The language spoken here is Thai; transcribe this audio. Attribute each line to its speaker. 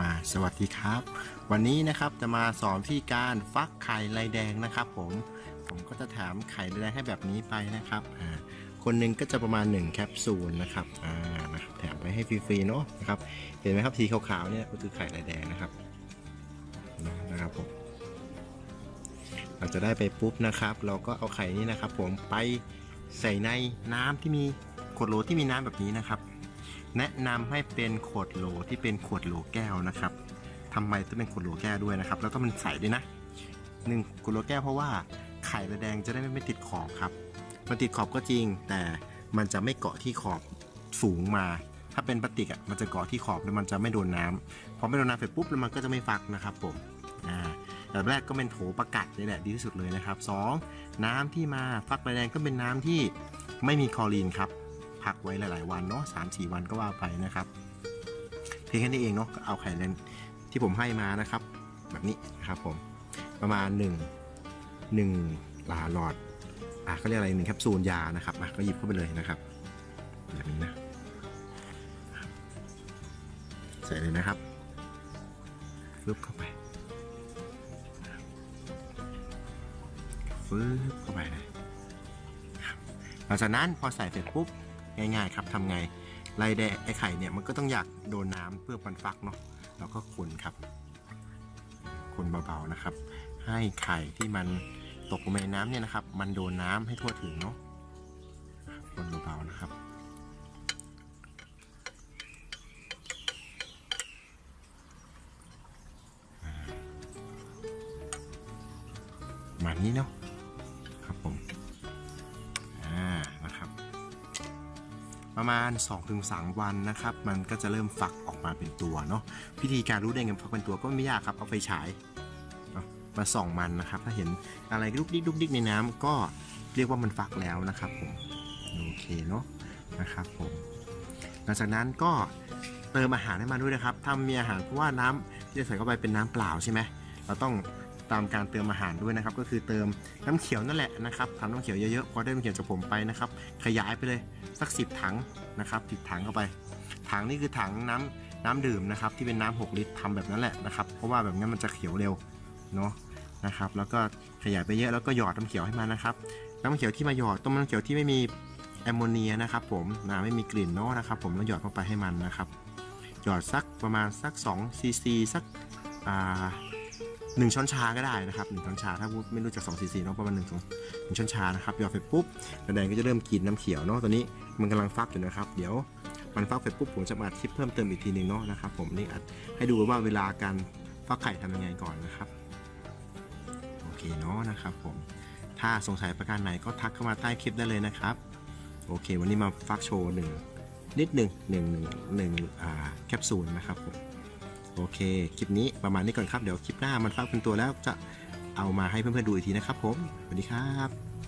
Speaker 1: มา สวัสดีครับ วันนี้นะครับจะมาสอนวิธีการฟักไข่ลายแดงนะครับ ผมผมก็จะถามไข่ลายแดงให้แบบนี้ไปนะครับคนหนึ่งก็จะประมาณ 1 แคปซูลนะครับอ่านะครับแถมไปให้ฟรีๆเนาะนะครับเห็นไหมครับสีขาวๆเนี่ยก็คือไข่ลายแดงนะครับนะครับผมเราจะได้ไปปุ๊บนะครับ เราก็เอาไข่นี้นะครับ ผมไปใส่ในน้ำที่มีขวดโหลที่มีน้ำแบบนี้นะครับ แนะนำให้เป็นขวดโหลที่เป็นขวดโหลแก้วนะครับทำไมต้องเป็นขวดโหลแก้วด้วยนะครับ แล้วก็มันใสด้วยนะหนึ่งขวดโหลแก้วเพราะว่าไข่ระแดงจะได้ไม่ติดขอบครับ มันติดขอบก็จริง แต่มันจะไม่เกาะที่ขอบสูงมา ถ้าเป็นพลาสติกอะมันจะเกาะที่ขอบแล้วมันจะไม่โดนน้ำพอไม่โดนน้ำเสร็จปุ๊บแล้วมันก็จะไม่ฟักนะครับผมอ่าแบบแรกก็เป็นโถประกัดนี่แหละดีที่สุดเลยนะครับสองน้ำที่มาฟักระแดงก็เป็นน้ำที่ไม่มีคลอรีนครับ พักไว้หลาย ๆ วันเนาะสามสี่วันก็ว่าไปนะครับ เพียงแค่นี้เองเนาะก็เอาไข่เลนที่ผมให้มานะครับ แบบนี้นะครับผมประมาณ 1 1ลาหลอดอะเขาเรียกอะไรหนึ่งแคปซูลยานะครับอะก็หยิบเข้าไปเลยนะครับแบบนี้นะใส่เลยนะครับฟึบเข้าไปฟึบเข้าไปเลยหลังจากนั้นพอใส่เสร็จปุ๊บ ง่าย ๆ ครับทำไงไล่แดงไอไข่เนี่ยมันก็ต้องอยากโดนน้ำเพื่อปันฟักเนาะเราก็คนครับ คนเบาๆนะครับ ให้ไข่ที่มันตกลงไปในน้ำเนี่ยนะครับ มันโดนน้ำให้ทั่วถึงเนาะคนเบาๆนะครับมานี้เนาะ ประมาณ 2-3 วันนะครับ มันก็จะเริ่มฟักออกมาเป็นตัวเนาะวิธีการรู้ได้ไงฟักเป็นตัวก็ไม่ยากครับเอาไฟฉายมาส่องมันนะครับ ถ้าเห็นอะไรลุกดิ๊กลุกดิ๊กในน้ำก็เรียกว่ามันฟักแล้วนะครับผมโอเคเนาะนะครับผมหลังจากนั้นก็เติมอาหารให้มันด้วยนะครับถ้ามีอาหารเพราะว่าน้ำที่จะใส่เข้าไปเป็นน้ำเปล่าใช่ไหมเราต้อง ตามการเติมอาหารด้วยนะครับ ก็คือเติมน้ำเขียวนั่นแหละนะครับทำน้ำเขียวเยอะๆพอได้น้ำเขียวจากผมไปนะครับ ขยายไปเลยสัก 10 ถังนะครับสิบถังเข้าไป ถังนี่คือถังน้ำน้ำดื่มนะครับ ที่เป็นน้ำ6ลิตรทำแบบนั้นแหละนะครับ เพราะว่าแบบนั้นมันจะเขียวเร็วเนาะนะครับ แล้วก็ขยายไปเยอะแล้วก็หยอดน้ำเขียวให้มันนะครับ น้ำเขียวที่มาหยอดต้องน้ำเขียวที่ไม่มีแอมโมเนียนะครับ ผมนะไม่มีกลิ่นเนาะนะครับ ผมแล้วหยอดเข้าไปให้มันนะครับ หยอดสักประมาณสัก2ซีซีสักอ่า หนึ่งช้อนชาก็ได้นะครับหนึ่งช้อนชาถ้าไม่รู้จัก2ซีซีเนาะประมาณหนึ่งหนึ่งช้อนชานะครับหยอดไปปุ๊บแดงก็จะเริ่มกินน้ำเขียวเนาะตอนนี้มันกำลังฟักอยู่นะครับ เดี๋ยวมันฟักเสร็จปุ๊บผมจะมาอัดคลิปเพิ่มเติมอีกทีหนึ่งเนาะนะครับผมนี่อัดให้ดูว่าเวลาการฟักไข่ทำยังไงก่อนนะครับโอเคเนาะนะครับผมถ้าสงสัยประการไหนก็ทักเข้ามาใต้คลิปได้เลยนะครับ โอเค วันนี้มาฟักโชว์หนึ่งนิดหนึ่งหนึ่งหนึ่งหนึ่งอ่าแคปซูลนะครับผม โอเค คลิปนี้ประมาณนี้ก่อนครับ เดี๋ยวคลิปหน้ามันฟักเป็นตัวแล้วจะเอามาให้เพื่อนๆดูอีกทีนะครับผม สวัสดีครับ